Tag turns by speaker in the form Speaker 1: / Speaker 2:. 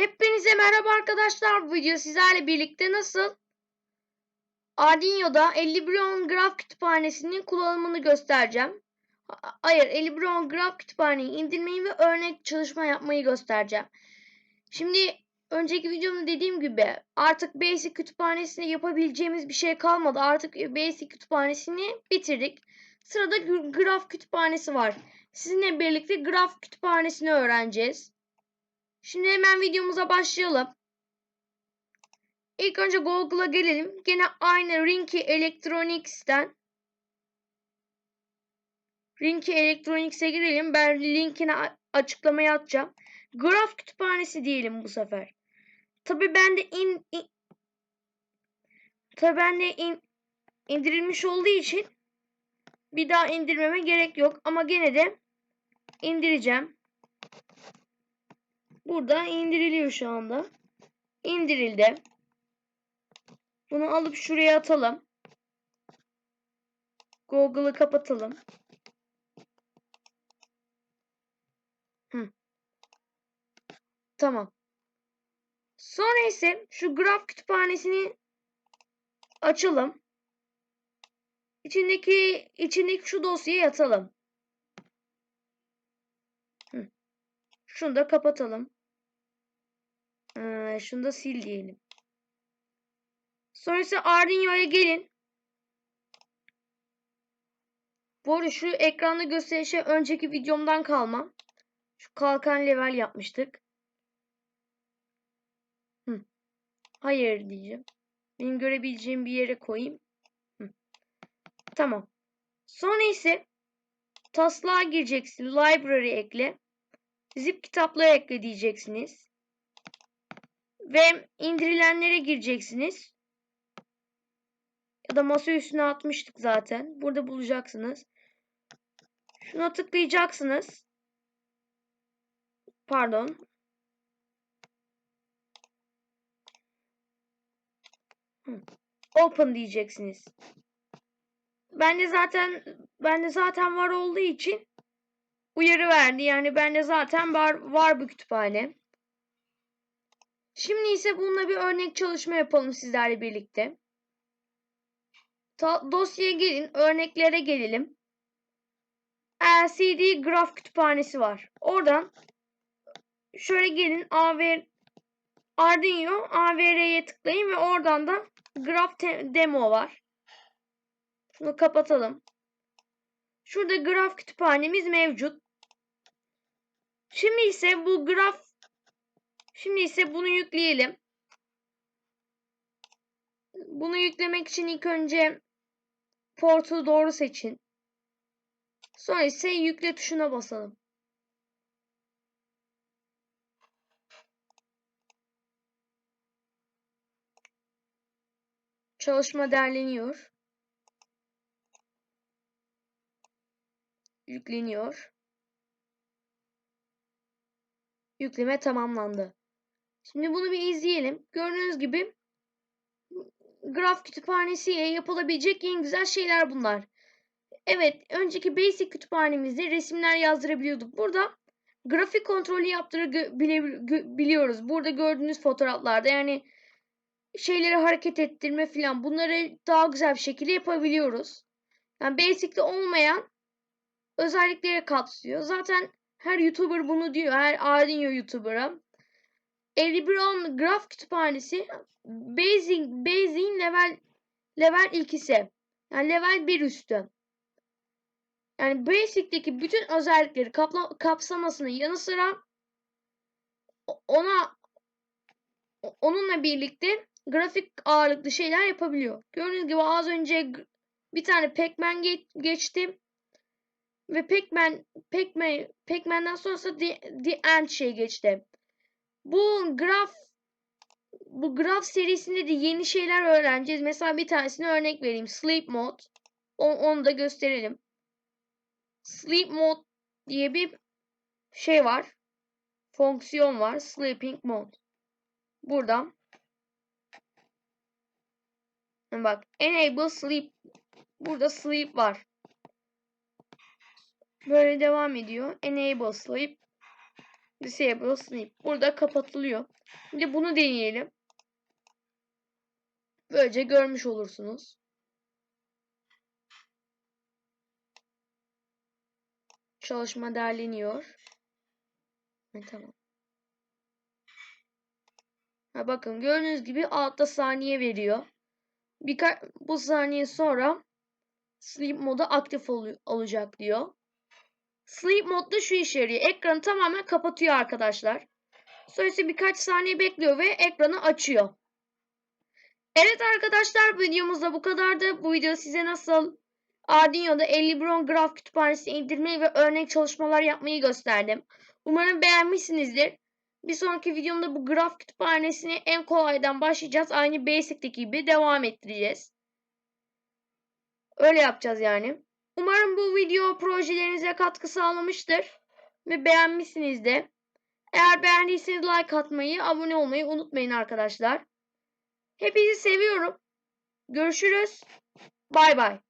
Speaker 1: Hepinize merhaba arkadaşlar. Bu video sizlerle birlikte nasıl Arduino'da 5110 graf kütüphanesinin kullanımını göstereceğim. Ha- Hayır, 5110 graf kütüphaneyi indirmeyi ve örnek çalışma yapmayı göstereceğim. Şimdi önceki videomda dediğim gibi artık Basic kütüphanesinde yapabileceğimiz bir şey kalmadı. Artık Basic kütüphanesini bitirdik. Sırada gr- graf kütüphanesi var. Sizinle birlikte graf kütüphanesini öğreneceğiz. Şimdi hemen videomuza başlayalım. İlk önce Google'a gelelim. Gene aynı Rinky Electronics'ten Rinky Electronics'e girelim. Ben linkini açıklamaya atacağım. Graf kütüphanesi diyelim bu sefer. Tabi bende in, in tabi bende in, indirilmiş olduğu için bir daha indirmeme gerek yok. Ama gene de indireceğim. Burada indiriliyor şu anda. İndirildi. Bunu alıp şuraya atalım. Google'ı kapatalım. Hı. Tamam. Sonra ise şu graf kütüphanesini açalım. İçindeki içindeki şu dosyayı atalım. Şunu da kapatalım. Ee, şunu da sil diyelim. Sonrası Arduino'ya gelin. Bu arada şu ekranda gösterişe önceki videomdan kalma. Şu kalkan level yapmıştık. Hı. Hayır diyeceğim. Benim görebileceğim bir yere koyayım. Hı. Tamam. Sonra ise taslağa gireceksin. Library ekle. Zip kitaplığı ekle diyeceksiniz. Ve indirilenlere gireceksiniz. Ya da masa üstüne atmıştık zaten. Burada bulacaksınız. Şuna tıklayacaksınız. Pardon. Open diyeceksiniz. Bende zaten bende zaten var olduğu için uyarı verdi. Yani bende zaten var var bu kütüphane. Şimdi ise bununla bir örnek çalışma yapalım sizlerle birlikte. Ta- dosyaya gelin, örneklere gelelim. LCD graf kütüphanesi var. Oradan şöyle gelin AVR Arduino AVR'ye tıklayın ve oradan da graf te- demo var. Şunu kapatalım. Şurada graf kütüphanemiz mevcut. Şimdi ise bu graf Şimdi ise bunu yükleyelim. Bunu yüklemek için ilk önce portu doğru seçin. Sonra ise yükle tuşuna basalım. Çalışma derleniyor. Yükleniyor. Yükleme tamamlandı. Şimdi bunu bir izleyelim. Gördüğünüz gibi graf kütüphanesiyle yapılabilecek en güzel şeyler bunlar. Evet, önceki basic kütüphanemizde resimler yazdırabiliyorduk. Burada grafik kontrolü yaptırabiliyoruz. Burada gördüğünüz fotoğraflarda yani şeyleri hareket ettirme falan bunları daha güzel bir şekilde yapabiliyoruz. Yani basic'te olmayan özellikleri kapsıyor. Zaten her YouTuber bunu diyor. Her Arduino YouTuber'a. 5110 graf kütüphanesi Basic, Basic'in level level ilkisi. Yani level 1 üstü. Yani Basic'teki bütün özellikleri kapla, kapsamasının yanı sıra ona onunla birlikte grafik ağırlıklı şeyler yapabiliyor. Gördüğünüz gibi az önce bir tane Pac-Man ge- geçtim. Ve Pac-Man Pac-Man Pac-Man'den sonrası The, The End şey geçti. Bu graf bu graf serisinde de yeni şeyler öğreneceğiz. Mesela bir tanesini örnek vereyim. Sleep Mode. O- onu da gösterelim. Sleep Mode diye bir şey var. Fonksiyon var. Sleeping Mode. Buradan. Bak. Enable Sleep. Burada Sleep var. Böyle devam ediyor. Enable Sleep. Disable sleep. Burada kapatılıyor. Şimdi bunu deneyelim. Böylece görmüş olursunuz. Çalışma derleniyor. Ha, tamam. Ha, bakın gördüğünüz gibi altta saniye veriyor. Birkaç bu saniye sonra sleep modu aktif ol- olacak diyor. Sleep modda şu işe yarıyor. Ekranı tamamen kapatıyor arkadaşlar. Sonrasında birkaç saniye bekliyor ve ekranı açıyor. Evet arkadaşlar bu videomuz da bu kadardı. Bu video size nasıl Arduino'da Elibron graf kütüphanesi indirmeyi ve örnek çalışmalar yapmayı gösterdim. Umarım beğenmişsinizdir. Bir sonraki videomda bu graf kütüphanesini en kolaydan başlayacağız. Aynı Basic'teki gibi devam ettireceğiz. Öyle yapacağız yani. Umarım bu video projelerinize katkı sağlamıştır. Ve beğenmişsiniz de. Eğer beğendiyseniz like atmayı, abone olmayı unutmayın arkadaşlar. Hepinizi seviyorum. Görüşürüz. Bay bay.